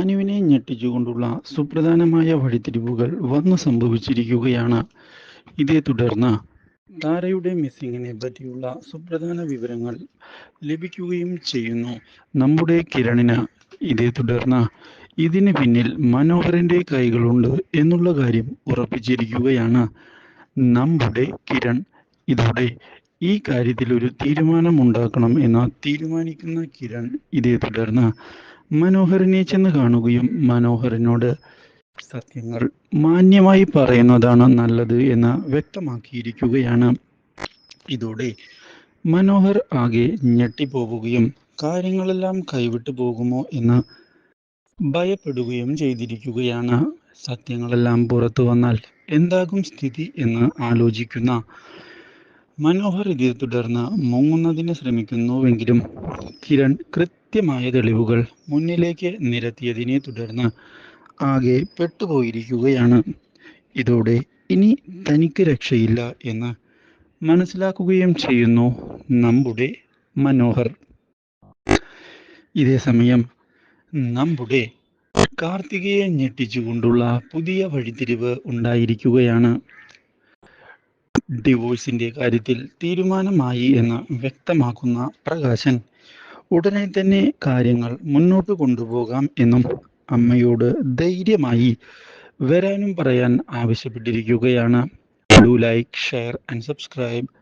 അനുവിനെ ഞെട്ടിച്ചുകൊണ്ടുള്ള സുപ്രധാനമായ വഴിത്തിരിവുകൾ വന്നു സംഭവിച്ചിരിക്കുകയാണ്. ഇതേ തുടർന്ന് താരയുടെ മിസ്സിങ്ങിനെ പറ്റിയുള്ള സുപ്രധാന വിവരങ്ങൾ ലഭിക്കുകയും ചെയ്യുന്നു. നമ്മുടെ കിരണിന് ഇതേ തുടർന്ന് ഇതിന് പിന്നിൽ മനോഹരന്റെ കൈകളുണ്ട് എന്നുള്ള കാര്യം ഉറപ്പിച്ചിരിക്കുകയാണ്. നമ്മുടെ കിരൺ ഇതോടെ ഈ കാര്യത്തിൽ ഒരു തീരുമാനമുണ്ടാക്കണം എന്ന് തീരുമാനിക്കുന്ന കിരൺ ഇതേ തുടർന്ന് മനോഹരനെ ചെന്ന് കാണുകയും മനോഹരനോട് സത്യങ്ങൾ മാന്യമായി പറയുന്നതാണ് നല്ലത് എന്ന് വ്യക്തമാക്കിയിരിക്കുകയാണ്. ഇതോടെ മനോഹർ ആകെ ഞെട്ടിപ്പോവുകയും കാര്യങ്ങളെല്ലാം കൈവിട്ടു പോകുമോ എന്ന് ഭയപ്പെടുകയും ചെയ്തിരിക്കുകയാണ്. സത്യങ്ങളെല്ലാം പുറത്തു വന്നാൽ എന്താകും സ്ഥിതി എന്ന് ആലോചിക്കുന്ന മനോഹർ ഇതിനെ തുടർന്ന് മുങ്ങുന്നതിന് ശ്രമിക്കുന്നുവെങ്കിലും കിരൺ കൃത്യമായ തെളിവുകൾ മുന്നിലേക്ക് നിരത്തിയതിനെ തുടർന്ന് ആകെ പെട്ടുപോയിരിക്കുകയാണ്. ഇതോടെ ഇനി തനിക്ക് രക്ഷയില്ല എന്ന് മനസ്സിലാക്കുകയും ചെയ്യുന്നു നമ്മുടെ മനോഹർ. ഇതേ സമയം നമ്മുടെ കാർത്തികയെ ഞെട്ടിച്ചുകൊണ്ടുള്ള പുതിയ വഴിത്തിരിവ് ഉണ്ടായിരിക്കുകയാണ്. ഡിവോഴ്സിന്റെ കാര്യത്തിൽ തീരുമാനമായി എന്ന് വ്യക്തമാക്കുന്ന പ്രകാശൻ ഉടനെ തന്നെ കാര്യങ്ങൾ മുന്നോട്ട് കൊണ്ടുപോകാം എന്നും അമ്മയോട് ധൈര്യമായി വരാനും പറയാൻ ആവശ്യപ്പെട്ടിരിക്കുകയാണ്. Do like share and subscribe